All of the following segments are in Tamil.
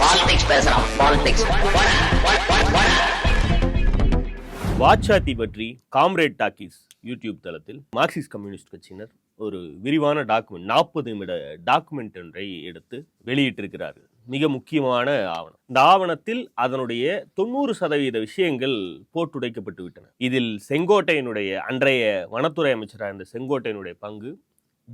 பாலிடிக்ஸ் பேசுறான் பாலிடிக்ஸ் பற்றி காம்ரேட் டாக்கீஸ் யூடியூப் தளத்தில் மார்க்சிஸ்ட் கம்யூனிஸ்ட் கட்சியினர் ஒரு விரிவான டாக்குமெண்ட் நாற்பது நிமிட டாக்குமெண்ட் ஒன்றை எடுத்து வெளியிட்டிருக்கிறார்கள். மிக முக்கியமான ஆவணம். இந்த ஆவணத்தில் அதனுடைய தொண்ணூறு சதவீத விஷயங்கள் போட்டுடைக்கப்பட்டு விட்டன. இதில் செங்கோட்டையினுடைய அன்றைய வனத்துறை அமைச்சராக இருந்த செங்கோட்டையினுடைய பங்கு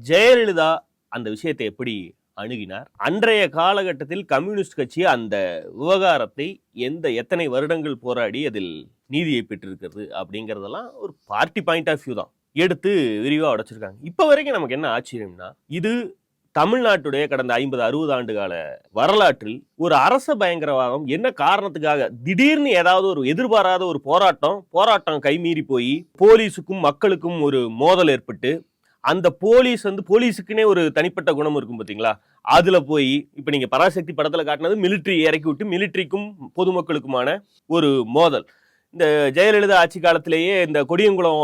ஜெயலலிதா அந்த விஷயத்தை எப்படி அணுகினார். அன்றைய காலகட்டத்தில் கம்யூனிஸ்ட் கட்சி அந்த விவகாரத்தை எந்த எத்தனை வருடங்கள் போராடி அதில் நீதியை பெற்றிருக்கிறது அப்படிங்கிறதெல்லாம் ஒரு பார்ட்டி பாயிண்ட் ஆஃப் வியூ தான். எடுத்து விரிவாக உடைச்சிருக்காங்க. இப்போ வரைக்கும் நமக்கு என்ன ஆச்சரியம்னா இது தமிழ்நாட்டுடைய கடந்த ஐம்பது அறுபது ஆண்டு கால வரலாற்றில் ஒரு அரச பயங்கரவாதம் என்ன காரணத்துக்காக திடீர்னு ஏதாவது ஒரு எதிர்பாராத ஒரு போராட்டம் போராட்டம் கைமீறி போய் போலீஸுக்கும் மக்களுக்கும் ஒரு மோதல் ஏற்பட்டு அந்த போலீஸ் வந்து போலீஸுக்குன்னே ஒரு தனிப்பட்ட குணம் இருக்கும் பார்த்தீங்களா அதுல போய் இப்போ நீங்க பராசக்தி படத்துல காட்டினது மிலிட்ரி இறக்கி விட்டு மிலிட்ரிக்கும் பொதுமக்களுக்குமான ஒரு மோதல். இந்த ஜெயலலிதா ஆட்சி காலத்திலேயே இந்த கொடியங்குளம்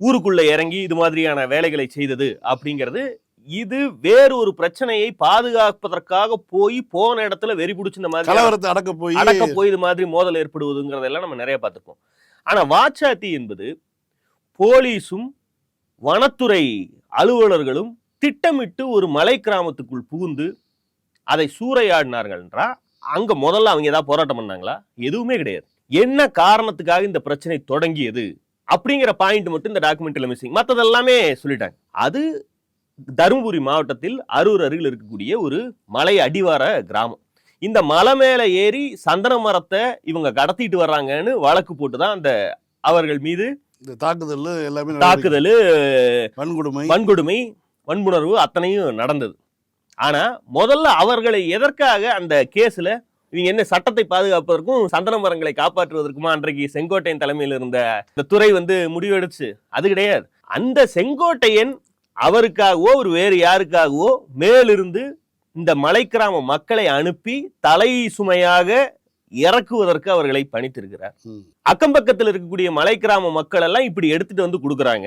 ஊருக்குள்ள இறங்கி இது மாதிரியான வேலைகளை செய்தது அப்படிங்கிறது இது வேறு ஒரு பிரச்சனையை பாதுகாப்பதற்காக போய் போன இடத்துல வெறி பிடிச்சி இந்த மாதிரி அடக்க போய் அடக்க போய் இது மாதிரி மோதல் ஏற்படுவதுங்கிறதெல்லாம் நம்ம நிறைய பார்த்திருக்கோம் ஆனா வாச்சாத்தி என்பது போலீஸும் வனத்துறை அலுவலர்களும் திட்டமிட்டு ஒரு மலை கிராமத்துக்குள் புகுந்து அதை சூறையாடினார்கள் என்றா அங்க முதல்ல அவங்க ஏதாவது போராட்டம் பண்ணாங்களா? எதுவுமே கிடையாது. என்ன காரணத்துக்காக இந்த பிரச்சனை தொடங்கியது? அப்படிங்கிற பாயிண்ட் மட்டும் இந்த டாக்குமெண்ட்ல மிஸ்ஸிங் மற்றது எல்லாமே சொல்லிட்டாங்க. அது தருமபுரி மாவட்டத்தில் அரூர் அருகில் இருக்கக்கூடிய ஒரு மலை அடிவார கிராமம். இந்த மலை மேலே ஏறி சந்தன மரத்தை இவங்க கடத்திட்டு வர்றாங்கன்னு வழக்கு போட்டு தான் அந்த அவர்கள் மீது இந்த தாக்குதல் எல்லாமே. தாக்குதல் வன்கொடுமை. வன்கொடுமை வன்புணர்வு அத்தனையும் நடந்தது. ஆனா முதல்ல அவர்களை எதற்காக அந்த கேஸ்ல இவங்க என்ன சட்டத்தை பாதுகாப்பதற்கும் சந்தன மரங்களை காப்பாற்றுவதற்குமா அன்றைக்கு செங்கோட்டையன் தலைமையில் இருந்த இந்த துறை வந்து முடிவெடுச்சு? அது கிடையாது. அந்த செங்கோட்டையன் அவருக்காகவோ ஒரு வேறு யாருக்காகவோ மேலிருந்து இந்த மலைக்கிராம மக்களை அனுப்பி தலை சுமையாக இறக்குவதற்கு அவர்களை பணித்திருக்கிறார். அக்கம் பக்கத்தில் இருக்கக்கூடிய மலைக்கிராம மக்கள் எல்லாம் இப்படி எடுத்துட்டு வந்து கொடுக்குறாங்க.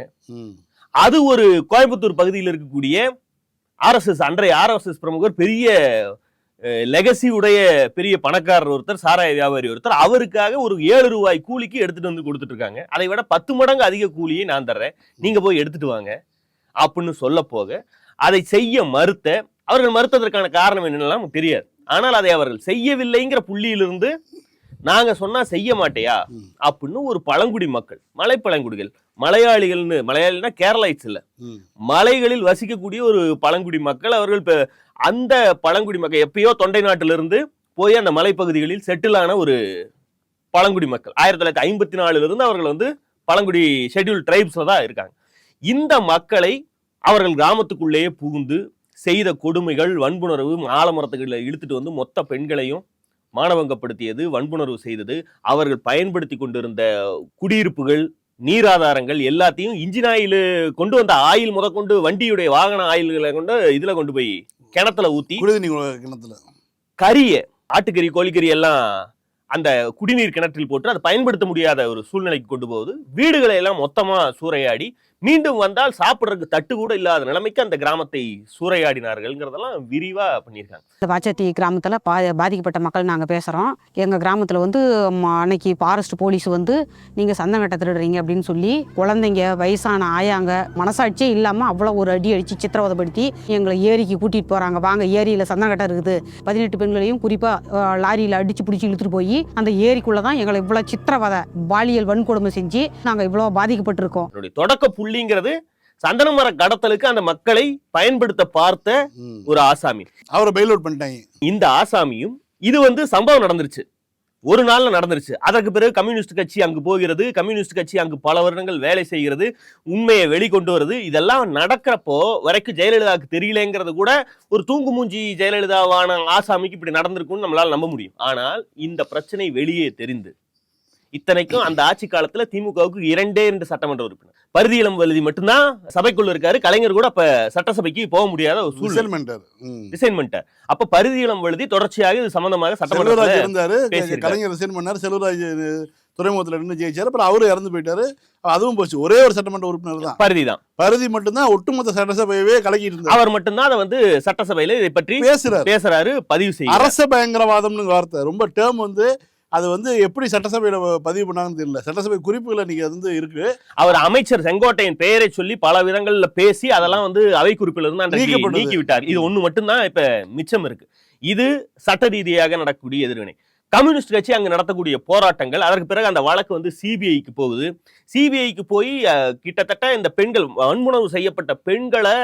அது ஒரு கோயம்புத்தூர் பகுதியில் இருக்கக்கூடிய ஆர்எஸ்எஸ் அன்றைய ஆர்எஸ்எஸ் பிரமுகர் பெரிய லெகசி உடைய பெரிய பணக்காரர் ஒருத்தர் சாராய வியாபாரி ஒருத்தர் அவருக்காக ஒரு ஏழு ரூபாய் கூலிக்கு எடுத்துட்டு வந்து கொடுத்துட்டு இருக்காங்க. அதை விட பத்து மடங்கு அதிக கூலியை நான் தர்றேன். நீங்க போய் எடுத்துட்டு வாங்க. அப்படின்னு சொல்ல போக அதை செய்ய மறுத்த அவர்கள் மறுத்ததற்கான காரணம் நமக்கு தெரியாது. ஆனால் அதை அவர்கள் செய்யவில்லைங்கிற புள்ளியிலிருந்து நாங்க சொன்னா செய்ய மாட்டேயா. அப்படின்னு ஒரு பழங்குடி மக்கள் மலை பழங்குடிகள் மலையாளிகள்னு மலையாளினா கேரளைட்ஸ் இல்ல. மலைகளில் வசிக்கக்கூடிய ஒரு பழங்குடி மக்கள் அவர்கள் இப்ப அந்த பழங்குடி மக்கள் எப்பயோ தொண்டை நாட்டிலிருந்து போய் அந்த மலைப்பகுதிகளில் செட்டில் ஆன ஒரு பழங்குடி மக்கள் ஆயிரத்தி தொள்ளாயிரத்தி ஐம்பத்தி நாலுல இருந்து அவர்கள் வந்து பழங்குடி ஷெட்யூல் ட்ரைப்ஸ்ல தான் இருக்காங்க இந்த மக்களை அவர்கள் கிராமத்துக்குள்ளேயே புகுந்து செய்த கொடுமைகள் வன்புணர்வு ஆலமரத்துகளில் இழுத்துட்டு வந்து மொத்த பெண்களையும் மானவங்கப்படுத்தியது வன்புணர்வு செய்தது. அவர்கள் பயன்படுத்தி கொண்டிருந்த குடியிருப்புகள் நீராதாரங்கள் எல்லாத்தையும் இன்ஜின் ஆயில் கொண்டு வந்த ஆயில் முதற்கொண்டு வண்டியுடைய வாகன ஆயில்களை கொண்டு இதுல கொண்டு போய் கிணத்துல ஊத்தி கிணத்துல. கறிய ஆட்டுக்கறி கோழிக்கறி எல்லாம் அந்த குடிநீர் கிணற்றில் போட்டு அதை பயன்படுத்த முடியாத ஒரு சூழ்நிலைக்கு கொண்டு போகுது. வீடுகளை எல்லாம் மொத்தமா சூறையாடி மீண்டும் வந்தால் சாப்பிடுறதுக்கு தட்டு கூட இல்லாத நிலைமைக்கு அந்த கிராமத்தை சூறையாடினார்கள்ங்கிறதெல்லாம் விரிவா பண்ணியிருக்காங்க. இந்த வாச்சத்தி கிராமத்தில் பா பாதிக்கப்பட்ட மக்கள் நாங்கள் பேசுகிறோம் எங்கள் கிராமத்தில் வந்து அன்னைக்கு ஃபாரஸ்ட் போலீஸ் வந்து நீங்கள் சந்தன கட்டை திருடுறீங்க அப்படின்னு சொல்லி குழந்தைங்க வயசான ஆயாங்க மனசாட்சியே இல்லாமல் அவ்வளோ ஒரு அடி அடித்து சித்திரவதைப்படுத்தி எங்களை ஏரிக்கு கூட்டிகிட்டு போகிறாங்க வாங்க ஏரியில் சந்தன கட்டை இருக்குது. பதினெட்டு பெண்களையும் குறிப்பாக லாரியில் அடித்து பிடிச்சி இழுத்துட்டு போய் அந்த ஏரிக்குள்ளே தான் எங்களை இவ்வளோ சித்திரவதை பாலியல் வன்கொடுமை செஞ்சு நாங்கள் இவ்வளோ பாதிக்கப்பட்டிருக்கோம். தொடக்க புள்ளிங்கிறது சந்தன மர கடத்தலுக்கு அந்த மக்களை பயன்படுத்த பார்த்த. ஒரு ஆசாமி. அவரை பெயில் அவுட் பண்ணிட்டாங்க. இந்த ஆசாமியும் இது வந்து சம்பவம் நடந்துருச்சு. ஒரு நாள்ல நடந்துருச்சு. அதற்கு பிறகு கம்யூனிஸ்ட் கட்சி அங்கு போகிறது கம்யூனிஸ்ட் கட்சி அங்கு பல வருடங்கள் வேலை செய்கிறது உண்மையை வெளிக்கொண்டு வருது. இதெல்லாம் நடக்கிறப்போ வரைக்கும் ஜெயலலிதாவுக்கு தெரியலங்கிறது கூட ஒரு தூங்கு மூஞ்சி ஜெயலலிதாவான ஆசாமிக்கு இப்படி நடந்திருக்கும்னு நம்மளால நம்ப முடியும். ஆனால் இந்த பிரச்சனை வெளியே தெரிந்து இத்தனைக்கும் அந்த ஆட்சி காலத்துல திமுகவுக்கு இரண்டே இரண்டு சட்டமன்ற உறுப்பினர். பரிதி இளம்பழுதி மட்டும்தான் சபைக்குள்ள இருக்காரு. கலைஞர் கூட அப்ப சட்டசபைக்கு போக முடியாத ஒரு சூழ்நிலை. அப்ப பரிதி இளம் எழுதி தொடர்ச்சியாக இது சம்பந்தமாக சட்டமன்றத்தில் இருந்தாரு. கலைஞர் ரிசைன் பண்ணாரு. செல்வராஜ் துறைமுகத்துல நின்று ஜெயிச்சாரு. அப்புறம் அவரு இறந்து போயிட்டாரு. அதுவும் போச்சு. ஒரே ஒரு சட்டமன்ற உறுப்பினர் தான். பருதி தான் பருதி மட்டும்தான் ஒட்டுமொத்த சட்டசபையவே கலக்கிட்டு இருந்தார். அவர் மட்டும்தான் அதை வந்து சட்டசபையில இதை பற்றி பேசுறாரு. பேசுறாரு பதிவு செய்ய அரச பயங்கரவாதம்னு வார்த்தை. ரொம்ப டேர்ம் வந்து அது வந்து எப்படி சட்டசபையில பதிவு பண்ணாங்கன்னு தெரியல. சட்டசபை குறிப்புகள் இன்னைக்கு வந்து இருக்கு. அவர் அமைச்சர் செங்கோட்டையன் பெயரை சொல்லி பல விதங்கள்ல பேசி அதெல்லாம் வந்து அவை குறிப்பில் இருந்து. நீக்கி விட்டார் இது ஒண்ணு மட்டும்தான் இப்ப மிச்சம் இருக்கு. இது சட்ட ரீதியாக நடக்கக்கூடிய எதிர்வினை. கம்யூனிஸ்ட் கட்சி அங்க நடத்தக்கூடிய போராட்டங்கள் அதற்கு பிறகு அந்த வழக்கு வந்து சிபிஐக்கு போகுது. சிபிஐக்கு போய் கிட்டத்தட்ட இந்த பெண்கள் வன்முணர்வு செய்யப்பட்ட பெண்களை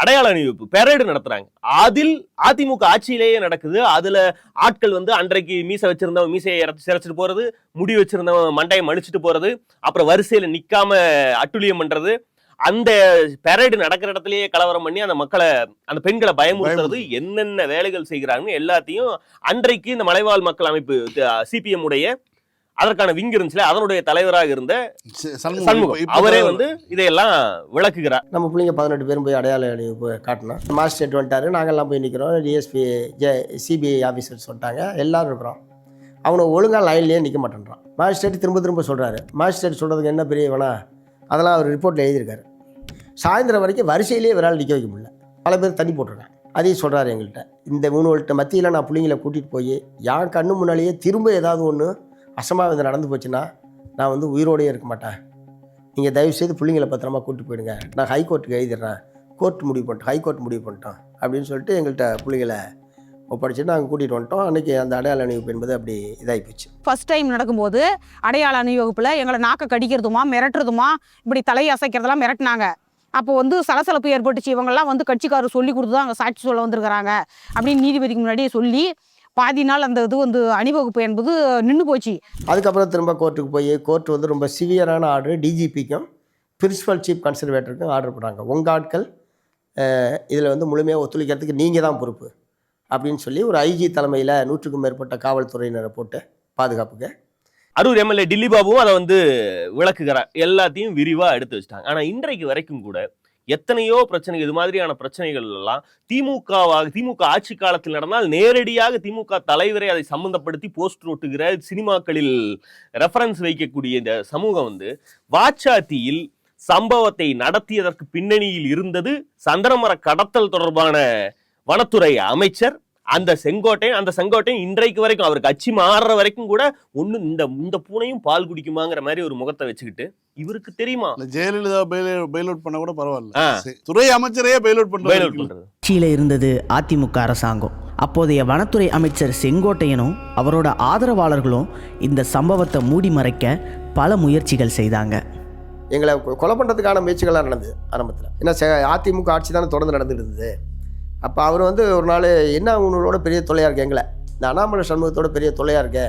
அடையாள அணிவிப்பு பெரேடு நடத்துறாங்க. அதில் அதிமுக ஆட்சியிலேயே நடக்குது. அதுல ஆட்கள் வந்து அன்றைக்கு மீசை வச்சிருந்தவன் மீசையை இறச்சி சிரைச்சிட்டு போறது முடி வச்சிருந்தவன் மண்டையை மடிச்சிட்டு போறது அப்புறம் வரிசையில நிக்காம அட்டுழியம் பண்றது. அந்த பெரேடு நடக்கிற இடத்துலயே கலவரம் பண்ணி அந்த மக்களை அந்த பெண்களை பயமுறுத்துறது என்னென்ன வேலைகள் செய்கிறாங்கன்னு எல்லாத்தையும் அன்றைக்கு இந்த மலைவாழ் மக்கள் அமைப்பு சிபிஎம் உடைய அதற்கான விங் இருந்துச்சுல அதனுடைய தலைவராக இருந்த சண்முகம். அவரே வந்து இதையெல்லாம் விளக்குகிறார். நம்ம பிள்ளைங்க பதினெட்டு பேரும் போய் அடையாள காட்டினோம் மாஜிஸ்ட்ரேட் வந்துட்டாரு. நாங்கள்லாம் போய் நிற்கிறோம் டிஎஸ்பி ஜே சிபிஐ ஆஃபீஸர்ஸ் வந்துட்டாங்க. எல்லாரும் இருக்கிறோம். அவனை ஒழுங்காக லைன்லேயே நிற்க மாட்டேன்றான். மாஜிஸ்ட்ரேட் திரும்ப திரும்ப சொல்கிறாரு மாஜிஸ்ட்ரேட் சொல்கிறதுக்கு என்ன பெரிய வேணா அதெல்லாம் அவர் ரிப்போர்ட்டில் எழுதியிருக்காரு. சாயந்தரம் வரைக்கும் வரிசையிலேயே விரால் நிற்க வைக்க முடியல. பல பேர் தண்ணி போட்டிருக்காங்க. அதையும் சொல்கிறாரு எங்கள்கிட்ட. இந்த மூணு வருட்ட மத்தியில் நான் பிள்ளைங்களை கூட்டிகிட்டு போய் என் கண்ணு முன்னாலேயே திரும்ப ஏதாவது ஒன்று அசம்பாவிதம் நடந்து போச்சுன்னா நான் வந்து உயிரோடையே இருக்க மாட்டேன். நீங்கள் தயவுசெய்து பிள்ளைங்களை பத்திரமா கூப்பிட்டு போயிடுங்க. நான் ஹைகோர்ட்டுக்கு எழுதிடுறேன். கோர்ட் முடிவு பண்ணிட்டோம் ஹைகோர்ட் முடிவு பண்ணிட்டோம் அப்படின்னு சொல்லிட்டு எங்கள்கிட்ட பிள்ளைங்களை ஒப்படைச்சிட்டு நாங்கள் கூட்டிகிட்டு வந்துட்டோம். அன்றைக்கி அந்த அடையாள அணிவகுப்பு என்பது அப்படி இதாகி போச்சு. ஃபஸ்ட் டைம் நடக்கும்போது அடையாள அணிவகுப்பில் எங்களை நாக்க கடிக்கிறதுமா மிரட்டுறதுமா இப்படி தலையை அசைக்கிறதெல்லாம் மிரட்டினாங்க. அப்போ வந்து சலசலப்பு ஏற்பட்டுச்சு. இவங்கெல்லாம் வந்து கட்சிக்காரர் சொல்லி கொடுத்து தான் அங்கே சாட்சி சொல்ல வந்திருக்கிறாங்க அப்படின்னு நீதிபதிக்கு முன்னாடியே சொல்லி பாதி நாள் அந்த இது வந்து அணிவகுப்பு என்பது நின்று போச்சு. அதுக்கப்புறம் திரும்ப கோர்ட்டுக்கு போய் கோர்ட் வந்து ரொம்ப சிவியரான ஆர்டர் டிஜிபிக்கும் பிரின்சிபல் சீஃப் கன்சர்வேட்டருக்கும் ஆர்டர் போடுறாங்க உங்கள் ஆட்கள் இதில் வந்து முழுமையாக ஒத்துழைக்கிறதுக்கு நீங்கள் தான் பொறுப்பு அப்படின்னு சொல்லி ஒரு ஐஜி தலைமையில் நூற்றுக்கும் மேற்பட்ட காவல்துறையினரை போட்டு பாதுகாப்புக்கு. அரூர் எம்எல்ஏ டில்லி பாபுவும் அதை வந்து விளக்குகிறார். எல்லாத்தையும் விரிவா எடுத்து வச்சிட்டாங்க. ஆனா இன்றைக்கு வரைக்கும் கூட எத்தனையோ பிரச்சனை இது மாதிரியான பிரச்சனைகள் எல்லாம் திமுகவாக திமுக ஆட்சி காலத்தில் நடந்தால் நேரடியாக திமுக தலைவரை அதை சம்பந்தப்படுத்தி போஸ்டர் ஒட்டுகிற சினிமாக்களில் ரெஃபரன்ஸ் வைக்கக்கூடிய இந்த சமூகம் வந்து வாச்சாத்தியில் சம்பவத்தை நடத்தியதற்கு பின்னணியில் இருந்தது சந்திரமர கடத்தல் தொடர்பான வனத்துறை அமைச்சர் அந்த செங்கோட்டை அந்த செங்கோட்டை இன்றைக்கு வரைக்கும் அவர் கட்சி மாறுற வரைக்கும் கூட ஒண்ணு இந்த இந்த பூனையும் பால் குடிக்குமாங்கிற மாதிரி ஒரு முகத்தை வச்சுக்கிட்டு இவருக்கு தெரியுமா? ஜெயலலிதா பெயில் அவுட் பண்ண கூட பரவாயில்ல. துறை அமைச்சரையே பெயில் அவுட் பண்றது. ஆட்சியில் இருந்தது அதிமுக அரசாங்கம். அப்போதைய வனத்துறை அமைச்சர் செங்கோட்டையனும் அவரோட ஆதரவாளர்களும் இந்த சம்பவத்தை மூடி மறைக்க பல முயற்சிகள் செய்தாங்க. எங்களை கொலை பண்ணுறதுக்கான முயற்சிகள்லாம் நடந்தது ஆரம்பத்தில். ஏன்னா செ- அதிமுக ஆட்சி தானே தொடர்ந்து நடந்துட்டு இருந்தது. அப்போ அவர் வந்து ஒரு நாள் என்ன உங்களோட பெரிய தொல்லையாக இருக்கு எங்களை? இந்த அண்ணாமலை சண்முகத்தோட பெரிய தொல்லையாக இருக்கே.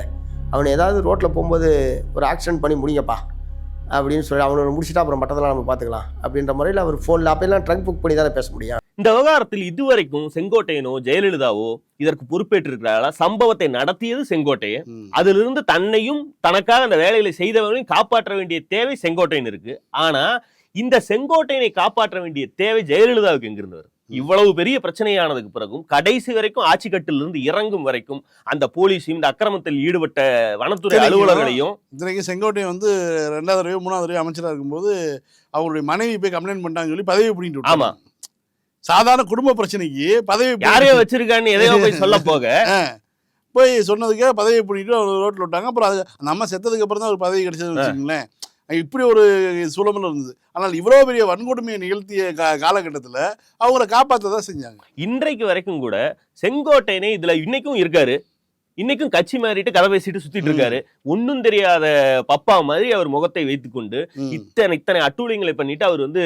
அவனை ஏதாவது ரோட்டில் போகும்போது ஒரு ஆக்சிடென்ட் பண்ணி முடிங்கப்பா. அப்படின்னு சொல்லி அவனை முடிச்சுட்டா அப்புறம் மற்றதெல்லாம் நம்ம பார்த்துக்கலாம் அப்படின்ற முறையில் அவர் ஃபோனில் அப்போல்லாம் ட்ரங்க் புக் பண்ணி தானே பேச முடியும். இந்த விவகாரத்தில் இதுவரைக்கும் செங்கோட்டையனோ ஜெயலலிதாவோ இதற்கு பொறுப்பேற்றிருக்கிறார்களா? சம்பவத்தை நடத்தியது செங்கோட்டையன். அதிலிருந்து தன்னையும் தனக்காக அந்த வேலைகளை செய்தவர்களையும் காப்பாற்ற வேண்டிய தேவை செங்கோட்டையன் இருக்கு. ஆனா இந்த செங்கோட்டையனை காப்பாற்ற வேண்டிய தேவை ஜெயலலிதாவுக்கு எங்கிருந்து வரும் இவ்வளவு பெரிய பிரச்சனையானதுக்கு பிறகும் கடைசி வரைக்கும் ஆட்சி கட்டிலிருந்து இறங்கும் வரைக்கும் அந்த போலீஸையும் இந்த அக்கிரமத்தில் ஈடுபட்ட வனத்துறை. அலுவலர்களையும் இத்தனைக்கு செங்கோட்டையன் வந்து ரெண்டாவது தடவையோ மூணாவது தடவையோ அமைச்சராக இருக்கும்போது அவருடைய மனைவி போய் கம்ப்ளைண்ட் பண்ணிட்டாங்கன்னு சொல்லி பதவி விட்டாங்க. ஆமா. சாதாரண குடும்ப பிரச்சனைக்கு பதவி யாரையோ வச்சிருக்கான்னு எதையோ போய் சொல்ல போக போய் சொன்னதுக்கே பதவியை பிடிக்கிட்டு அவர் ரோட்டில் விட்டாங்க அப்புறம் அது அந்த அம்மா செத்ததுக்கு அப்புறம் தான் ஒரு பதவி கிடைச்சதுன்னு வச்சுக்கோங்களேன் இப்படி ஒரு சுலபம் இருந்தது. ஆனால் இவ்வளோ பெரிய வன்கொடுமையை நிகழ்த்திய கா காலகட்டத்தில் அவங்கள காப்பாற்ற தான் செஞ்சாங்க. இன்றைக்கு வரைக்கும் கூட செங்கோட்டையனே இதில் இன்னைக்கும் இருக்காரு. இன்னைக்கும் கட்சி மாறிட்டு கதை பேசிட்டு சுத்திட்டு இருக்காரு. ஒன்னும் தெரியாத பப்பா மாதிரி அவர் முகத்தை வைத்துக்கொண்டு. இத்தனை இத்தனை அட்டூழியங்களை பண்ணிட்டு அவர் வந்து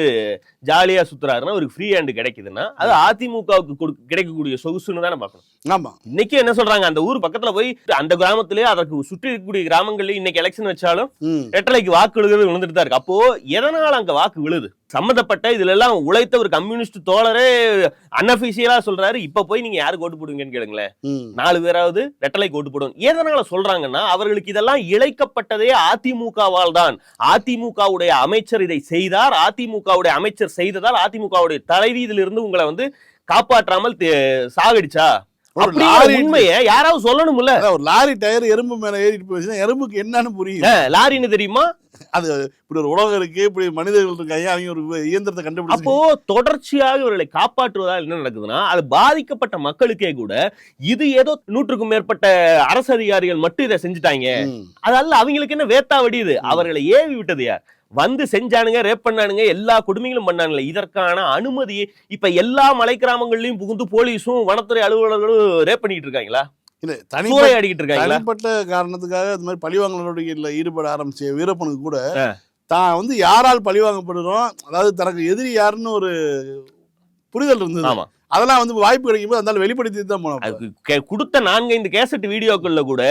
ஜாலியா சுத்துறாருன்னா அவருக்கு ஃப்ரீ ஹேண்ட் கிடைக்குதுன்னா அது அதிமுகவுக்கு கொடு- கிடைக்கக்கூடிய சொகுசுன்னு தானே பார்க்கணும். ஆமாம் இன்னைக்கு என்ன சொல்றாங்க? அந்த ஊர் பக்கத்துல போய் அந்த கிராமத்திலே அதற்கு சுற்றி இருக்கக்கூடிய கிராமங்கள்லயும் இன்னைக்கு எலெக்ஷன் வச்சாலும் ரெட்டலைக்கு வாக்கு விழுகிறது விழுந்துட்டு தான் இருக்கு. அப்போ எதனால அங்க வாக்கு விழுது? சம்பந்தப்பட்ட இதுல எல்லாம் உழைத்த ஒரு கம்யூனிஸ்ட் தோழரே அன்அபிஷியலா சொல்றாரு. இப்ப போய் நீங்க யாருக்கு ஓட்டு போடுவீங்கன்னு கேளுங்களேன். நாலு பேராவது ரெட்டலைக்கு ஓட்டு போடுவோம் எதனால சொல்றாங்கன்னா அவர்களுக்கு இதெல்லாம் இழைக்கப்பட்டதே அதிமுகவால் தான் அதிமுகவுடைய அமைச்சர் இதை செய்தார். அதிமுகவுடைய அமைச்சர் செய்ததால் அதிமுகவுடைய தலைவி இதிலிருந்து உங்களை வந்து காப்பாற்றாமல் சாகடிச்சா? உண்மையை யாராவது சொல்லணும்ல? ஒரு லாரி டயர் எறும்பு மேல ஏறிட்டு போயிடுச்சுன்னா எறும்புக்கு என்னன்னு புரியுது. லாரின்னு தெரியுமா? அது இப்படி ஒரு உலகம் இருக்கு இப்படி மனிதர்கள் இருக்காங்க அவங்க ஒரு இயந்திரத்தை கண்டுபிடிச்சு அப்போ தொடர்ச்சியாக இவர்களை காப்பாற்றுவதால் என்ன நடக்குதுன்னா அது பாதிக்கப்பட்ட மக்களுக்கே கூட இது ஏதோ நூற்றுக்கும் மேற்பட்ட அரசு அதிகாரிகள் மட்டும் இதை செஞ்சுட்டாங்க. அதல்ல அவங்களுக்கு என்ன வேத்தா வடியுது? அவர்களை ஏவி விட்டது யார்? வந்து செஞ்சானுங்க ரேப் பண்ணானுங்க எல்லா கொடுமைகளும் பண்ணானுங்களே இதற்கான அனுமதி இப்ப எல்லா மலை கிராமங்கள்லயும் புகுந்து போலீஸும் வனத்துறை அலுவலர்களும் ரேப் பண்ணிட்டு இருக்காங்களா? இல்ல தனி சூறையாடிக்கிட்டு இருக்காங்களா? தனிப்பட்ட காரணத்துக்காக இந்த மாதிரி பழிவாங்கல் நடவடிக்கையில் ஈடுபட ஆரம்பிச்ச வீரப்பனுக்கு கூட. தான் வந்து யாரால் பழிவாங்கப்படுறோம் அதாவது தனக்கு எதிரி யாருன்னு ஒரு புரிதல் இருந்தது. ஆமா. அதெல்லாம் வந்து வாய்ப்பு கிடைக்கும் போது அந்த வெளிப்படுத்தி தான் போனோம் கொடுத்த நான்கைந்து கேசட் வீடியோக்கள்ல கூட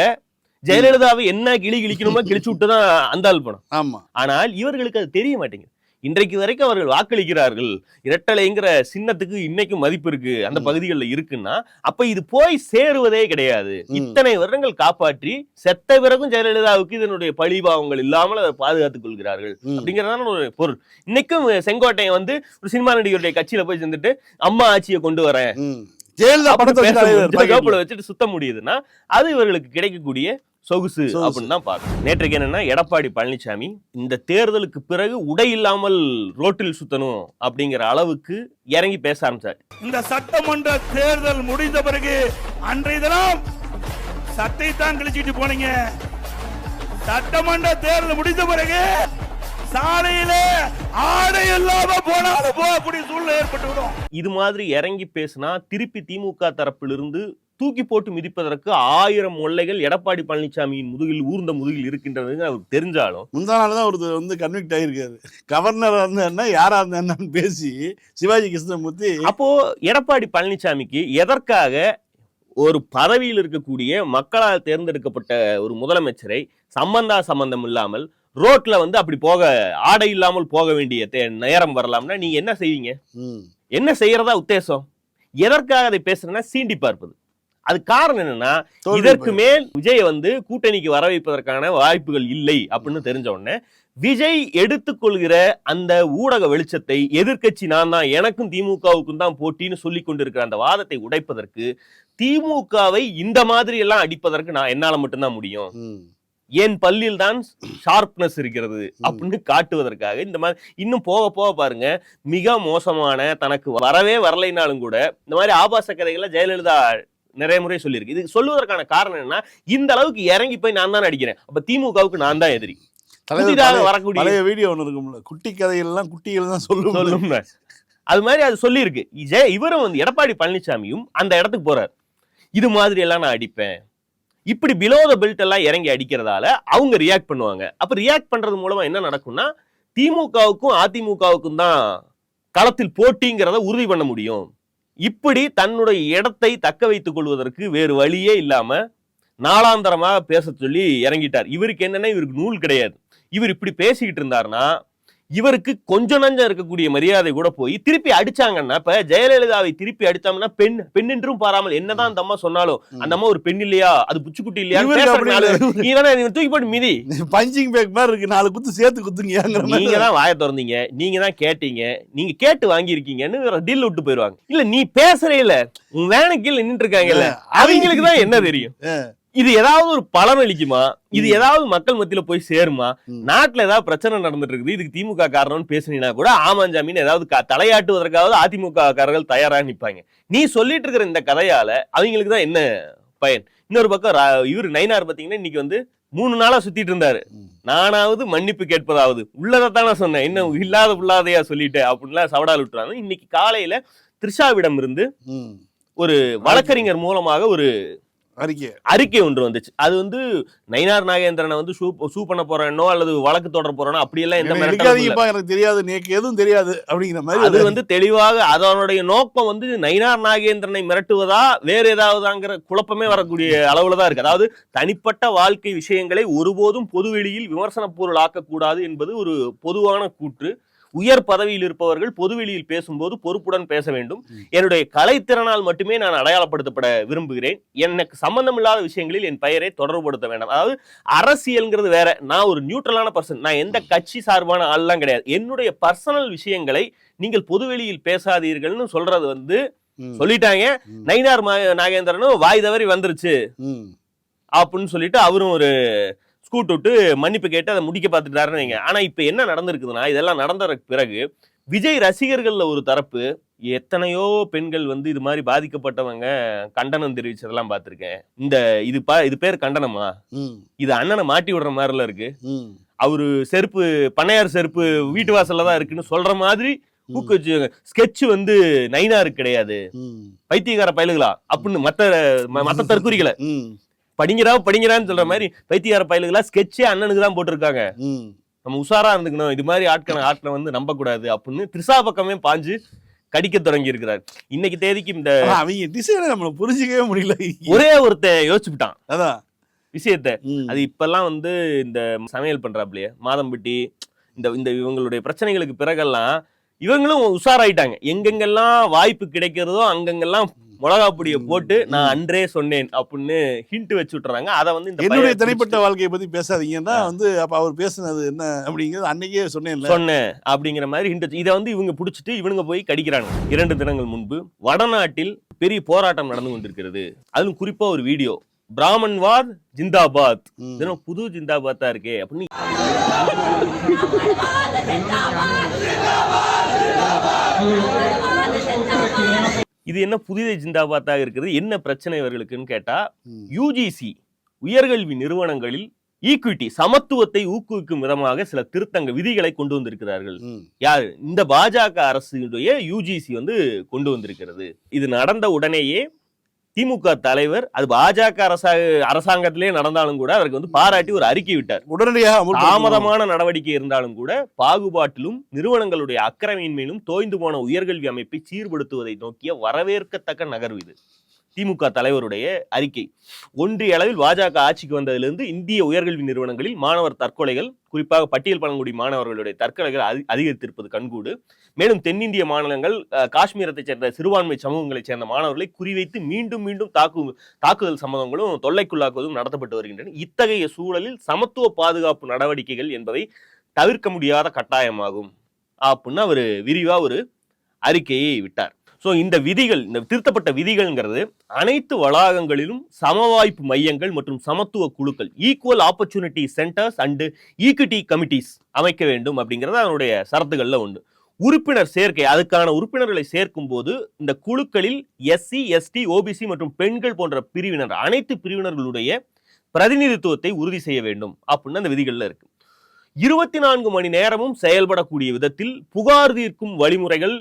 ஜெயலலிதாவை என்ன கிளி கிழிக்கணுமோ கிழிச்சு விட்டு தான் அந்த ஆள் படம். ஆமா. ஆனால் இவர்களுக்கு அது தெரிய மாட்டேங்குது. இன்றைக்கு வரைக்கும் அவர்கள் வாக்களிக்கிறார்கள். இரட்டலைங்கிற சின்னத்துக்கு இன்னைக்கும் மதிப்பு இருக்கு. அந்த. பகுதிகளில் இருக்குன்னா அப்ப இது போய் சேருவதே கிடையாது. இத்தனை வருடங்கள் காப்பாற்றி செத்த பிறகும் ஜெயலலிதாவுக்கு இதனுடைய பழிபாவங்கள் இல்லாமல் அதை பாதுகாத்துக் கொள்கிறார்கள். அப்படிங்கறதான ஒரு பொருள். இன்னைக்கும் செங்கோட்டையன் வந்து ஒரு சினிமா நடிகருடைய கட்சியில போய் சேர்ந்துட்டு அம்மா ஆட்சியை கொண்டு வரேன். ஜெயலலிதா படத்தை வச்சுட்டு சுத்த முடியுதுன்னா அது இவர்களுக்கு கிடைக்கக்கூடிய சொகுசு. அப்படின்னு தான் பார்க்கணும். நேற்றைக்கு என்னன்னா எடப்பாடி பழனிசாமி இந்த தேர்தலுக்கு பிறகு உடை இல்லாமல் ரோட்டில் சுத்தணும் அப்படிங்கிற அளவுக்கு இறங்கி பேச ஆரம்பிச்சார். இந்த சட்டமன்ற தேர்தல் முடிந்த பிறகு அன்றைய தினம் சட்டை தான் கிழிச்சிட்டு போனீங்க. சட்டமன்ற தேர்தல் முடிந்த பிறகு சாலையில ஆடை இல்லாம போனாலும் போகக்கூடிய சூழ்நிலை ஏற்பட்டு இது மாதிரி இறங்கி பேசினா திருப்பி திமுக தரப்பிலிருந்து தூக்கி போட்டு மிதிப்பதற்கு ஆயிரம் முல்லைகள் எடப்பாடி பழனிசாமியின் முதுகில் ஊர்ந்த முதுகில் இருக்கின்றது அவருக்கு தெரிஞ்சாலும். முந்தா நாள் தான் ஒருத்தர் வந்து கன்விக்ட் ஆகிருக்காரு கவர்னரா இருந்தா யாரா இருந்தா என்னன்னு பேசி சிவாஜி கிருஷ்ணமூர்த்தி அப்போ எடப்பாடி பழனிசாமிக்கு எதற்காக ஒரு பதவியில் இருக்கக்கூடிய மக்களால் தேர்ந்தெடுக்கப்பட்ட ஒரு முதலமைச்சரை சம்பந்தா சம்பந்தம் இல்லாமல் ரோட்ல வந்து அப்படி போக ஆடை இல்லாமல் போக வேண்டிய நேரம் வரலாம்னா நீங்க என்ன செய்வீங்க. என்ன செய்யறதா உத்தேசம்? எதற்காக அதை பேசுறேன்னா சீண்டி பார்ப்பது. அது காரணம் என்னன்னா இதற்கு. மேல் விஜய் வந்து கூட்டணிக்கு வர வைப்பதற்கான வாய்ப்புகள் இல்லை அப்படின்னு தெரிஞ்ச உடனே விஜய் எடுத்துக்கொள்கிற அந்த ஊடக வெளிச்சத்தை எதிர்க்கட்சி நான் தான் எனக்கும் திமுகவுக்கும் தான் போட்டின்னு சொல்லி கொண்டிருக்கிற அந்த வாதத்தை உடைப்பதற்கு திமுகவை இந்த மாதிரி எல்லாம் அடிப்பதற்கு நான் என்னால மட்டும்தான் முடியும். என் பல்லில் தான் ஷார்ப்னஸ் இருக்கிறது அப்படின்னு காட்டுவதற்காக இந்த மாதிரி இன்னும் போக போக பாருங்க மிக மோசமான தனக்கு வரவே வரலைனாலும் கூட இந்த மாதிரி ஆபாச கதைகளை ஜெயலலிதா நிறைய முறை சொல்லியிருக்கு. இது சொல்லுவதற்கான காரணம் என்ன இந்த அளவுக்கு இறங்கி போய் நான் தான் நடிக்கிறேன். அப்ப திமுகவுக்கு நான் தான் எதிரி. புதிதாக வரக்கூடிய பழைய வீடியோ ஒன்று இருக்கும்ல குட்டி கதைகள்லாம் குட்டிகள் தான் சொல்லும் சொல்லும் அது மாதிரி அது சொல்லியிருக்கு. ஜெய இவரும் வந்து எடப்பாடி பழனிசாமியும் அந்த இடத்துக்கு போறார். இது மாதிரி எல்லாம் நான் அடிப்பேன். இப்படி பிலோ த பெல்ட் எல்லாம் இறங்கி அடிக்கிறதால அவங்க ரியாக்ட் பண்ணுவாங்க. அப்ப ரியாக்ட் பண்றது மூலமா என்ன நடக்கும்னா திமுகவுக்கும் அதிமுகவுக்கும் தான் களத்தில் போட்டிங்கிறத உறுதி பண்ண முடியும். இப்படி தன்னுடைய இடத்தை தக்க வைத்துக் கொள்வதற்கு வேறு வழியே இல்லாம நாளாந்தரமாக பேச சொல்லி இறங்கிட்டார். இவருக்கு என்னன்னா இவருக்கு நூல் கிடையாது. இவர் இப்படி பேசிக்கிட்டு இருந்தாருன்னா இவருக்கு கொஞ்சம் நஞ்சம் இருக்கக்கூடிய மரியாதை கூட போய் திருப்பி அடிச்சாங்கன்னா இப்ப ஜெயலலிதாவை திருப்பி அடிச்சாங்கன்னா பெண் பெண் என்றும் பாராமல் என்னதான் அந்த அம்மா சொன்னாலும் அந்த அம்மா ஒரு பெண் இல்லையா? அது புச்சுக்குட்டி இல்லையா? தூக்கி போட்டு மிதி. பஞ்சிங் பேக் மாதிரி இருக்கு. நாலு குத்து சேர்த்து குத்துங்கங்கிற நீங்க தான் வாயை திறந்தீங்க. நீங்க தான் கேட்டீங்க. நீங்க கேட்டு வாங்கியிருக்கீங்கன்னு டீல் விட்டு போயிருவாங்க இல்ல நீ பேசுறே இல்ல. உன் வேலைக்கு கீழே நின்று இருக்காங்கல்ல. அவங்களுக்கு தான் என்ன தெரியும்? இது ஏதாவது ஒரு பலன் அளிக்குமா இது. ஏதாவது மக்கள் மத்தியில போய் சேருமா. நாட்டுல ஏதாவது பிரச்சனை நடந்துட்டு இருக்குது. இதுக்கு திமுக காரணம்னு பேசுனீங்கன்னா கூட ஆமாஞ்சாமின்னு ஏதாவது தலையாட்டுவதற்காவது அதிமுக காரர்கள் தயாரா நிப்பாங்க. நீ சொல்லிட்டு இருக்கிற இந்த கதையால அவங்களுக்கு தான் என்ன பயன்? இன்னொரு பக்கம் இவரு நைனார் பாத்தீங்கன்னா இன்னைக்கு வந்து மூணு நாளா சுத்திட்டு இருந்தாரு. நானாவது மன்னிப்பு கேட்பதாவது. உள்ளதைத்தானே சொன்னேன். என்ன இல்லாத புள்ளாதையா சொல்லிட்டு அப்படின்லாம் சவடால் விட்டுறாங்க. இன்னைக்கு காலையில த்ரிஷாவிடம் இருந்து. ஒரு வழக்கறிஞர் மூலமாக ஒரு அறிக்கை. அறிக்கை ஒன்று வந்துச்சு. அது வந்து நயினார் நாகேந்திரனை வந்து ஷூ ஷூ பண்ண போறேனோ அல்லது வழக்கு தொடர போறேனோ அப்படியெல்லாம் எந்த மிரட்டலும் எனக்கு தெரியாது எனக்கு எதுவும் தெரியாது அப்படிங்கிற மாதிரி அது வந்து தெளிவாக அதனுடைய நோக்கம் வந்து நயினார் நாகேந்திரனை மிரட்டுவதா வேற ஏதாவதாங்கிற குழப்பமே வரக்கூடிய அளவுல தான் இருக்கு. அதாவது தனிப்பட்ட வாழ்க்கை விஷயங்களை ஒருபோதும் பொதுவெளியில் விமர்சன பொருள் ஆக்கக்கூடாது என்பது ஒரு பொதுவான கூற்று. உயர் பதவியில் இருப்பவர்கள் பொதுவெளியில் பேசும்போது பொறுப்புடன் பேச வேண்டும். என்னுடைய கலைத்திறனால் மட்டுமே நான் அடையாளப்படுத்தப்பட விரும்புகிறேன். எனக்கு சம்பந்தமில்லாத விஷயங்களில் என் பெயரை தொடர்புபடுத்த வேண்டாம். அதாவது அரசியல்ங்கிறது வேற. நான் ஒரு நியூட்ரலான பர்சன் நான் எந்த கட்சி சார்பான ஆள்லாம் கிடையாது. என்னுடைய பர்சனல் விஷயங்களை நீங்கள் பொதுவெளியில் பேசாதீர்கள்னு சொல்றது வந்து சொல்லிட்டாங்க. நயினார் நாகேந்திரனும் வாய் தவறி வந்துருச்சு. அப்படின்னு சொல்லிட்டு அவரும் ஒரு ஸ்கூட் விட்டு மன்னிப்பு கேட்டு அதை முடிக்க பார்த்துட்டாருன்னு வைங்க. ஆனா இப்ப என்ன நடந்திருக்குதுன்னா இதெல்லாம் நடந்ததுக்கு பிறகு விஜய் ரசிகர்கள்ல ஒரு தரப்பு எத்தனையோ பெண்கள் வந்து இது மாதிரி பாதிக்கப்பட்டவங்க கண்டனம் தெரிவிச்சதெல்லாம் பார்த்திருக்கேன். இந்த இது பா இது பேர் கண்டனமா? இது அண்ணனை மாட்டி விடுற மாதிரில இருக்கு. அவரு செருப்பு பண்ணையார் செருப்பு வீட்டு வாசல்ல தான் இருக்குன்னு சொல்ற மாதிரி ஊக்குவிச்சு ஸ்கெட்ச் வந்து நைனாருக்கு கிடையாது. பைத்தியக்கார பயலுகளா? அப்படின்னு மத்த மத்த தற்குறிகளை படிங்கிறா படிங்கிறான்னு சொல்ற மாதிரி பைத்தியக்கார பயலுகளா ஸ்கெட்சே அண்ணனுக்கு தான் போட்டிருக்காங்க. நம்ம உஷாரா இருந்துக்கணும். இது மாதிரி ஆட்களை ஆட்களை வந்து நம்ப கூடாது அப்படின்னு திரிசா பக்கமே பாஞ்சு கடிக்க தொடங்கி இருக்கிறார் இன்னைக்கு தேதிக்கு இந்த அவங்க டிசைனை நம்மள புரிஞ்சிக்கவே முடியல. ஒரே ஒருத்தன் யோசிச்சுட்டான். அதான். விஷயத்த. அது இப்பெல்லாம் வந்து இந்த சமையல் பண்றாப்லயே மாதம்பட்டி இந்த இந்த இவங்களுடைய பிரச்சனைகளுக்கு பிறகெல்லாம் இவங்களும் உஷாராயிட்டாங்க. எங்கெங்கெல்லாம் வாய்ப்பு கிடைக்கிறதோ அங்கங்கெல்லாம் மிளகா பொடியை போட்டு நான் அன்றே சொன்னேன் அப்படின்னு ஹிண்ட் வச்சு விட்டுறாங்க. அதை வந்து இந்த என்னுடைய தனிப்பட்ட வாழ்க்கையை பத்தி பேசாதீங்கன்னா வந்து அப்ப அவர் பேசுனது என்ன அப்படிங்கிறது அன்னைக்கே சொன்னேன்ல. சொன்னேன் அப்படிங்கிற மாதிரி ஹிண்ட் இதை வந்து இவங்க பிடிச்சிட்டு இவனுங்க போய் கடிக்கிறாங்க. இரண்டு தினங்கள் முன்பு வடநாட்டில் பெரிய போராட்டம் நடந்து கொண்டிருக்கிறது. அதுவும் குறிப்பா ஒரு வீடியோ. பிராமன்வாத் ஜிந்தாபாத். ம். இதெல்லாம் புது ஜிந்தாபாத்தா இருக்கே அப்படின்னு இது என்ன புதிய ஜிந்தாபாத்தாக இருக்கிறது? என்ன பிரச்சனை இவர்களுக்குன்னு கேட்டா ம். யுஜிசி உயர்கல்வி நிறுவனங்களில் ஈக்விட்டி சமத்துவத்தை ஊக்குவிக்கும் விதமாக சில திருத்தங்க விதிகளை கொண்டு வந்திருக்கிறார்கள். யார்? இந்த பாஜக அரசுடைய யூஜிசி வந்து கொண்டு வந்திருக்கிறது. இது நடந்த உடனேயே திமுக தலைவர் அது பாஜக அரசாங்க அரசாங்கத்திலே நடந்தாலும் கூட அதற்கு வந்து பாராட்டி ஒரு அறிக்கை விட்டார் உடனடியாக. தாமதமான நடவடிக்கை இருந்தாலும் கூட பாகுபாட்டிலும் நிறுவனங்களுடைய அக்கறையின்மையிலும் தோய்ந்து போன உயர்கல்வி அமைப்பை சீர்படுத்துவதை நோக்கிய வரவேற்கத்தக்க நகர்வு இது திமுக தலைவருடைய அறிக்கை. ஒன்றிய அளவில் பாஜக ஆட்சிக்கு வந்ததிலிருந்து இந்திய உயர்கல்வி நிறுவனங்களில் மாணவர் தற்கொலைகள் குறிப்பாக பட்டியல் பழங்குடி மாணவர்களுடைய தற்கொலைகள் அதி- அதிகரித்திருப்பது கண்கூடு. மேலும் தென்னிந்திய மாநிலங்கள் காஷ்மீரத்தைச் சேர்ந்த சிறுபான்மை சமூகங்களைச் சேர்ந்த மாணவர்களை குறிவைத்து மீண்டும் மீண்டும் தாக்கு தாக்குதல் சம்பவங்களும் தொல்லைக்குள்ளாக்குவதும் நடத்தப்பட்டு வருகின்றன. இத்தகைய சூழலில் சமத்துவ பாதுகாப்பு நடவடிக்கைகள் என்பவை தவிர்க்க முடியாத கட்டாயமாகும். அப்படின்னு அவர் விரிவாக ஒரு அறிக்கையை விட்டார். ஸோ இந்த விதிகள் இந்த திருத்தப்பட்ட விதிகள்ங்கிறது அனைத்து வளாகங்களிலும் சமவாய்ப்பு மையங்கள் மற்றும் சமத்துவ குழுக்கள் equal opportunity centres and equity committees அமைக்க வேண்டும் அப்படிங்கிறது அதனுடைய சரத்துகளில் உண்டு. உறுப்பினர் சேர்க்கை அதுக்கான உறுப்பினர்களை சேர்க்கும் போது இந்த குழுக்களில் எஸ்சி எஸ்டி ஓபிசி மற்றும் பெண்கள் போன்ற பிரிவினர் அனைத்து பிரிவினர்களுடைய பிரதிநிதித்துவத்தை உறுதி செய்ய வேண்டும் அப்படின்னு அந்த விதிகளில் இருக்கு. இருபத்தி நான்கு மணி நேரமும் செயல்படக்கூடிய விதத்தில் புகார் தீர்க்கும் வழிமுறைகள்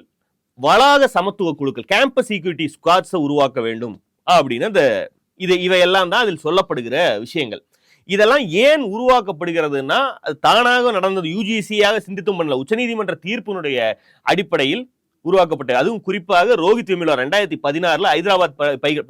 வளாக சமத்துவ குழுக்கள் கேம்பஸ் ஈக்விட்டி ஸ்குவாட்ஸை உருவாக்க வேண்டும். அப்படின்னு அந்த இது இவையெல்லாம் தான் அதில் சொல்லப்படுகிற விஷயங்கள். இதெல்லாம் ஏன் உருவாக்கப்படுகிறதுனா அது தானாக நடந்தது யூஜிசியாக சிந்தித்தும் பண்ணல. உச்சநீதிமன்ற தீர்ப்பினுடைய அடிப்படையில் உருவாக்கப்பட்டது. அதுவும் குறிப்பாக ரோஹித் விமிலா ரெண்டாயிரத்தி பதினாறில் ஹைதராபாத் ப- பை-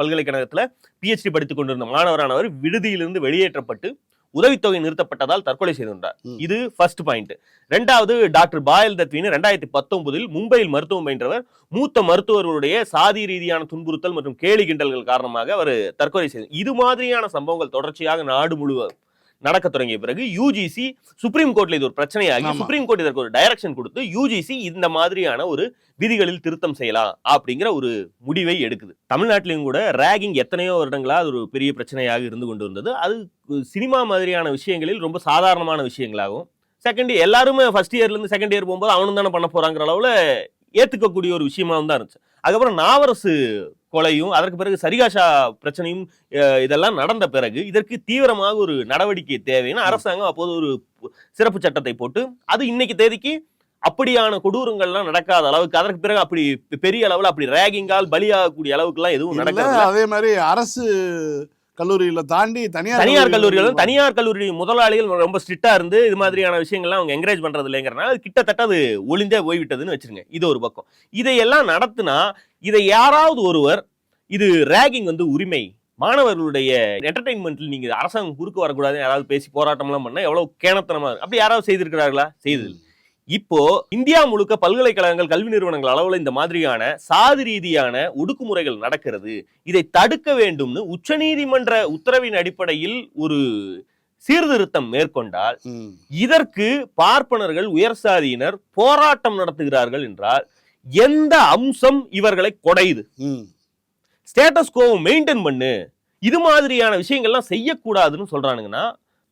பிஹெச்டி படித்துக் கொண்டிருந்த மாணவரானவர் விடுதியிலிருந்து வெளியேற்றப்பட்டு உதவித்தொகை நிறுத்தப்பட்டதால் தற்கொலை செய்து கொண்டார். இது ஃபர்ஸ்ட் பாயிண்ட் ரெண்டாவது டாக்டர் பாயல் தத்வின்னு ரெண்டாயிரத்தி பத்தொன்பதில் மும்பையில் மருத்துவம் பயின்றவர். மூத்த மருத்துவர்களுடைய சாதி ரீதியான துன்புறுத்தல் மற்றும் கேலி கிண்டல்கள் காரணமாக அவர் தற்கொலை செய்து இது மாதிரியான சம்பவங்கள் தொடர்ச்சியாக நாடு முழுவதும் நடக்க தொடங்கிய பிறகு யூஜிசி சுப்ரீம் கோர்ட்ல இது ஒரு பிரச்சனையாகி. சுப்ரீம் கோர்ட் இதற்கு ஒரு டைரக்ஷன் கொடுத்து யூஜிசி இந்த மாதிரியான ஒரு விதிகளில் திருத்தம் செய்யலாம் அப்படிங்கிற ஒரு முடிவை எடுக்குது. தமிழ்நாட்டிலையும் கூட ரேகிங் எத்தனையோ வருடங்களா அது ஒரு பெரிய பிரச்சனையாக இருந்து கொண்டு வந்தது அது சினிமா மாதிரியான விஷயங்களில் ரொம்ப சாதாரணமான விஷயங்களாகும் செகண்ட் எல்லாருமே ஃபர்ஸ்ட் இயர்ல இருந்து செகண்ட் இயர் போகும்போது அவனும் தானே பண்ண போறாங்கிற அளவுல ஏத்துக்கக்கூடிய ஒரு விஷயமாவும் தான் இருந்துச்சு. அதுக்கப்புறம் நாவரசு கொலையும் அதற்கு பிறகு சரிகாஷா பிரச்சனையும் இதெல்லாம் நடந்த பிறகு இதற்கு தீவிரமாக ஒரு நடவடிக்கை தேவைன்னு அரசாங்கம் அப்போது ஒரு சிறப்பு சட்டத்தை போட்டு அது இன்னைக்கு தேதிக்கு அப்படியான கொடூரங்கள்லாம் நடக்காத அளவுக்கு அதற்கு பிறகு அப்படி பெரிய அளவுல அப்படி ரேகிங்கால் பலியாகக்கூடிய அளவுக்குலாம் எதுவும் நடக்காது அதே மாதிரி அரசு கல்லூரியில தாண்டி தனியார் தனியார் கல்லூரிகள் கல்லூரிகள் தனியார் கல்லூரி முதலாளிகள் ரொம்ப ஸ்ட்ரிக்டா இருந்து இது மாதிரியான விஷயங்கள்லாம் அவங்க என்கரேஜ் பண்றது இல்லைங்கிறனால அது கிட்டத்தட்ட அது ஒளிந்தே போய்விட்டதுன்னு வச்சிருங்க. இது ஒரு பக்கம். இதையெல்லாம் நடத்துனா இதை யாராவது ஒருவர் இது ரேகிங் வந்து உரிமை. மாணவர்களுடைய என்டர்டைன்மெண்ட்ல நீங்க அரசாங்கம் குறுக்க வரக்கூடாதுன்னு யாராவது பேசி போராட்டம்லாம் பண்ணா எவ்வளவு கேணத்தனமா இருக்கு. அப்படி யாராவது செய்திருக்கிறார்களா? செய்தது இப்போ இந்தியா முழுக்க பல்கலைக்கழகங்கள் கல்வி நிறுவனங்கள் அளவுல இந்த மாதிரியான சாதி ரீதியான ஒடுக்குமுறைகள் நடக்கிறது. இதை தடுக்க வேண்டும்னு உச்சநீதிமன்ற உத்தரவின் அடிப்படையில் ஒரு சீர்திருத்தம் மேற்கொண்டால். இதற்கு பார்ப்பனர்கள் உயர் சாதியினர் போராட்டம் நடத்துகிறார்கள் என்றால் எந்த அம்சம் இவர்களை கொடையுது? ஸ்டேட்டஸ் கோவை மெயின்டைன் பண்ணு. இது மாதிரியான விஷயங்கள்லாம் செய்யக்கூடாதுன்னு சொல்றானுங்கன்னா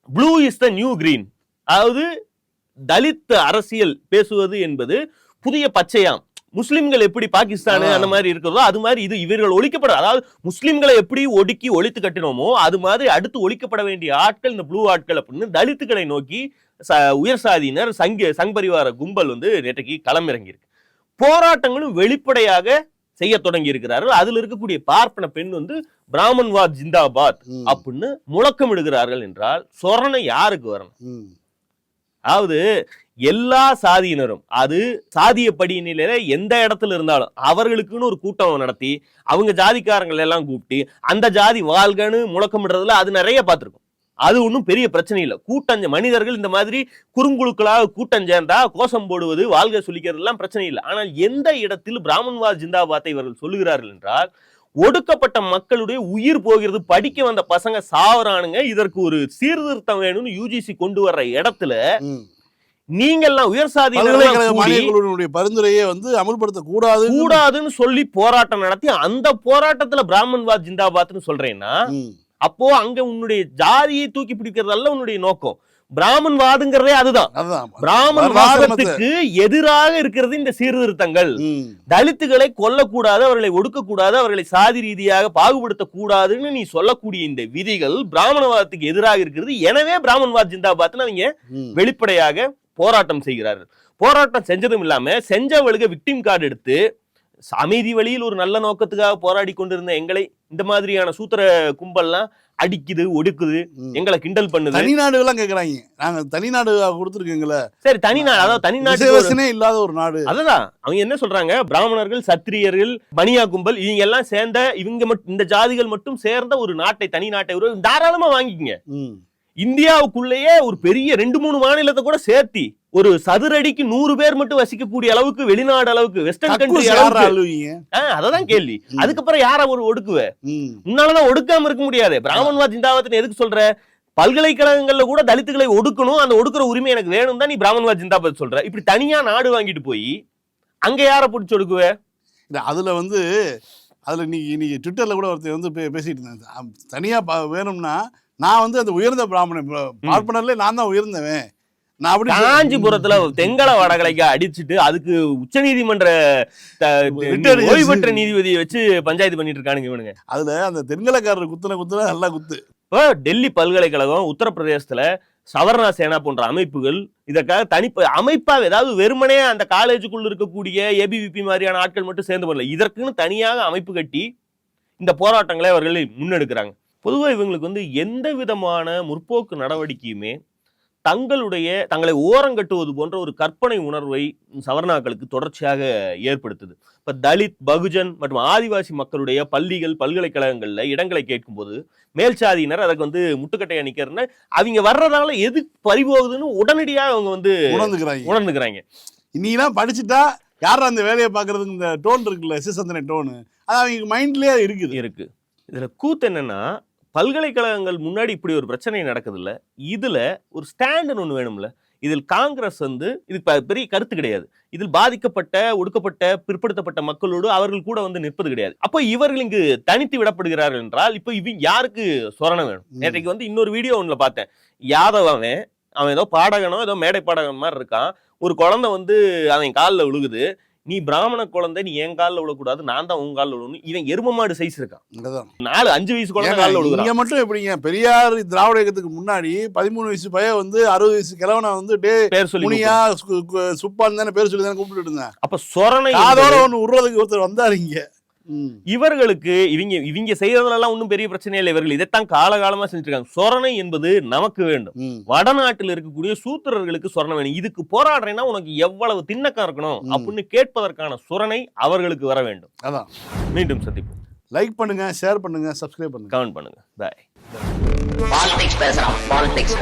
blue is the new green அதாவது தலித் அரசியல் பேசுவது என்பது புதிய பச்சையாம். முஸ்லிம்கள் எப்படி பாகிஸ்தான். அந்த மாதிரி இருக்கிறதோ அது மாதிரி இது இவர்கள் ஒழிக்கப்பட அதாவது முஸ்லிம்களை எப்படி ஒடுக்கி ஒழித்து கட்டினோமோ அது மாதிரி அடுத்து ஒழிக்கப்பட வேண்டிய ஆட்கள் இந்த ப்ளூ ஆட்கள் அப்படின்னு தலித்துக்களை நோக்கி உயர் சாதியினர் சங்க சங்பரிவார கும்பல் வந்து நேற்றைக்கு களமிறங்கி இருக்கு போராட்டங்களும் வெளிப்படையாக செய்ய தொடங்கி இருக்கிறார்கள் அதுல இருக்கக்கூடிய பார்ப்பன பெண் வந்து பிராமன்வாத் ஜிந்தாபாத் அப்படின்னு முழக்கமிடுகிறார்கள் என்றால் சொரணை யாருக்கு வரணும்? அதாவது எல்லா சாதியினரும் அது சாதிய படிநிலையில எந்த இடத்துல இருந்தாலும் அவர்களுக்குன்னு ஒரு கூட்டம் நடத்தி அவங்க ஜாதிக்காரங்களை எல்லாம் கூப்பிட்டு அந்த ஜாதி வாழ்கன்னு முழக்கமிடுறதுல அது நிறைய பார்த்துருக்கோம். அது ஒன்றும் பெரிய பிரச்சனை இல்லை. கூட்டஞ்ச மனிதர்கள் இந்த மாதிரி குறுங்குழுக்களாக கூட்டம் சேர்ந்தா கோஷம் போடுவது வாழ்க சொல்லிக்கிறதெல்லாம் பிரச்சனை இல்லை. ஆனால் எந்த இடத்தில் பிராமன்வாத் ஜிந்தாபாத்தை இவர்கள் சொல்லுகிறார்கள் என்றால் ஒடுக்கப்பட்ட மக்களுடைய உயிர் போகிறது படிக்க வந்த பசங்க சாவறானுங்க இதற்கு ஒரு சீர்திருத்தம் வேணும்னு யூஜிசி கொண்டு வர்ற இடத்துல நீங்கெல்லாம் உயர் குழுவினுடைய பரிந்துரையை வந்து அமல்படுத்த கூடாது கூடாதுன்னு சொல்லி போராட்டம் நடத்தி அந்த போராட்டத்துல பிராமன்வாத் ஜிந்தாபாத்னு சொல்றேன்னா அப்போ அங்க உன்னுடைய ஜாதியை தூக்கி பிடிக்கிறதல்ல உன்னுடைய நோக்கம். பிராமன்வாதுங்கிறதே அதுதான். அதுதான். பிராமன்வாதத்துக்கு எதிராக இருக்கிறது இந்த சீர்திருத்தங்கள். தலித்துகளை கொல்லக்கூடாது அவர்களை ஒடுக்கக்கூடாது அவர்களை சாதி ரீதியாக பாகுபடுத்தக் கூடாதுன்னு நீ சொல்லக்கூடிய இந்த விதிகள் பிராமணவாதத்துக்கு எதிராக இருக்கிறது. எனவே பிராமன்வாத் ஜிந்தாபாத்னு அவங்க. வெளிப்படையாக போராட்டம் செய்கிறார்கள். போராட்டம் செஞ்சதும் இல்லாம செஞ்சவளுக்கு விக்டிம் கார்டு எடுத்து அமைதி வழியில் ஒரு நல்ல நோக்கத்துக்காக போராடி கொண்டிருந்த எங்களை இந்த மாதிரியான சூத்திர கும்பல்லாம் அடிக்குது ஒடுக்குது. எங்களை கிண்டல் பண்ணுது. தனிநாடுகள்லாம் கேக்குறாங்க. நாங்க தனிநாடு கொடுத்துருக்கீங்களே. சரி தனிநாடு அதாவது ஒரு- ரிசர்வேஷனே இல்லாத ஒரு நாடு. அதுதான். அவங்க என்ன சொல்றாங்க? பிராமணர்கள் சத்திரியர்கள் பனியா கும்பல் இவங்க எல்லாம் சேர்ந்த இவங்க மட்டும் இந்த ஜாதிகள் மட்டும் சேர்ந்த ஒரு நாட்டை தனி நாட்டை உருவா- தாராளமா வாங்கிக்கங்க. இந்தியாவுக்குள்ளேயே ஒரு பெரிய ரெண்டு மூணு மாநிலத்தை கூட சேர்த்தி ஒரு சதுரடிக்கு நூறு பேர் மட்டும் வசிக்கக்கூடிய அளவுக்கு வெளிநாடு அளவுக்கு வெஸ்டர்ன் கண்ட்ரி அததான் கேள்வி. அதுக்கப்புறம் யார ஒரு ஒடுக்குவ? ம். உன்னாலதான் ஒடுக்காம இருக்க முடியாது. பிராமன்வாத் ஜிந்தாபாத்னு எதுக்கு சொல்ற? பல்கலைக்கழகங்கள்ல கூட தலித்துகளை ஒடுக்கணும் அந்த ஒடுக்குற உரிமை எனக்கு வேணும் தான் நீ பிராமன்வாத் ஜிந்தாபாத் சொல்ற. இப்படி தனியா நாடு வாங்கிட்டு போய் அங்க யார பிடிச்சி ஒடுக்குவ? அதுல வந்து அதுல இன்னைக்கு இன்னைக்கு ட்விட்டர்ல கூட ஒருத்தர் வந்து பே- பேசிட்டு இருந்தாங்க அம், தனியா பா- வேணும்னா நான் வந்து அந்த உயர்ந்த பிராமணன் ப- பார்ப்பனர்ல நான் தான் உயர்ந்தவன். காஞ்சிபுரத்துல தெங்கல வடகலைக்கு அடிச்சிட்டு அதுக்கு உச்சநீதிமன்ற த- Retired ஓய்வு பெற்ற நீதிபதியை வச்சு பஞ்சாயத்து பண்ணிட்டு இருக்கானுங்க இவனுங்க. அதுல அந்த தென்கலக்காரர் குத்துன குத்துன நல்லா குத்து. இப்போ டெல்லி பல்கலைக்கழகம் உத்தரப்பிரதேசத்துல சவர்ணா சேனா போன்ற அமைப்புகள் இதற்காக தனிப்ப அமைப்பா ஏதாவது வெறுமனே அந்த காலேஜுக்குள்ள இருக்கக்கூடிய ஏபிவிபி மாதிரியான ஆட்கள் மட்டும் சேர்ந்து பண்ணல இதற்குன்னு தனியாக அமைப்பு கட்டி இந்த போராட்டங்களை அவர்கள் முன்னெடுக்கிறாங்க. பொதுவாக இவங்களுக்கு வந்து எந்த விதமான முற்போக்கு நடவடிக்கையுமே தங்களுடைய தங்களை ஓரங்கட்டுவது போன்ற ஒரு கற்பனை உணர்வை சவர்ணாக்களுக்கு தொடர்ச்சியாக ஏற்படுத்துது. இப்ப தலித் பகுஜன் மற்றும் ஆதிவாசி மக்களுடைய பள்ளிகள் பல்கலைக்கழகங்கள்ல இடங்களை கேட்கும்போது மேல்சாதியினர் அதற்கு வந்து முட்டுக்கட்டையா நிக்கிறன்னு அவங்க வர்றதால எது பறிபோகுதுன்னு உடனடியாக அவங்க வந்து உணர்ந்துக்கிறாங்க. உணர்ந்துக்கிறாங்க. இன்னைக்கெல்லாம் படிச்சுட்டா யாரும் அந்த வேலையை பார்க்கறதுக்கு இந்த டோன் இருக்குல்ல சிசந்தனை டோனு? அது அவங்க மைண்ட்லயே இருக்குது. இருக்கு. இதுல கூத்து என்னன்னா பல்கலைக்கழகங்கள் முன்னாடி இப்படி ஒரு பிரச்சனை நடக்குதுல்ல இதுல ஒரு ஸ்டாண்டுன்னு ஒண்ணு வேணும்ல. இதில் காங்கிரஸ் வந்து இது பெரிய கருத்து கிடையாது. இதில் பாதிக்கப்பட்ட ஒடுக்கப்பட்ட பிற்படுத்தப்பட்ட மக்களோடு அவர்கள் கூட வந்து நிற்பது கிடையாது. அப்போ இவர்கள் இங்கு தனித்து விடப்படுகிறார்கள் என்றால் இப்போ இவங்க யாருக்கு சொரணம் வேணும். நேற்றைக்கு வந்து இன்னொரு வீடியோ ஒண்ணுல பார்த்தேன். யாதவ் அவன் அவன் ஏதோ பாடகனோ ஏதோ மேடை பாடகன் மாதிரி இருக்கான். ஒரு குழந்தை வந்து அவன் காலில் விழுகுது. நீ பிராமண குழந்தை நீ என் காலில் விழக்கூடாது நான் தான் உன் காலில் விழணும் இவன் எரும மாடு சைஸ் இருக்கான். நாலு அஞ்சு வயசு குழந்தை காலில் விழுகுறான். இங்க மட்டும் எப்படிங்க? பெரியார் திராவிட இயக்கத்துக்கு முன்னாடி பதிமூணு வயசு பையன் வந்து அறுபது வயசு கிழவனை வந்து டே பேர் சொல்லி முனியா சு- கு- சுப்பான்னு தானே பேர் சொல்லி தானே கூப்பிட்டு இருந்தேன். அப்ப சொரணை என்பது ஒண்ணு உருவதுக்கு ஒருத்தர் வந்தாரு இங்க. இவர்களுக்கு இவங்க இவங்க செய்யறதுலாம் ஒன்றும் பெரிய பிரச்சனை இல்லை. இவர்கள் இதைத்தான் காலகாலமா செஞ்சுட்டு இருக்காங்க சொரணை என்பது நமக்கு வேண்டும். வடநாட்டில் இருக்கக்கூடிய சூத்திரர்களுக்கு சொரணை வேணும். இதுக்கு போராடுறேன்னா உனக்கு எவ்வளவு திண்ணக்கம் இருக்கணும். அப்படின்னு கேட்பதற்கான சுரணை அவர்களுக்கு வர வேண்டும். அதான். மீண்டும் சந்திப்போம். லைக் பண்ணுங்க ஷேர் பண்ணுங்க சப்ஸ்கிரைப் பண்ணுங்க. கமெண்ட் பண்ணுங்க. பாய் பாலிடிக்ஸ் பேசுறான் பாலிடிக்ஸ்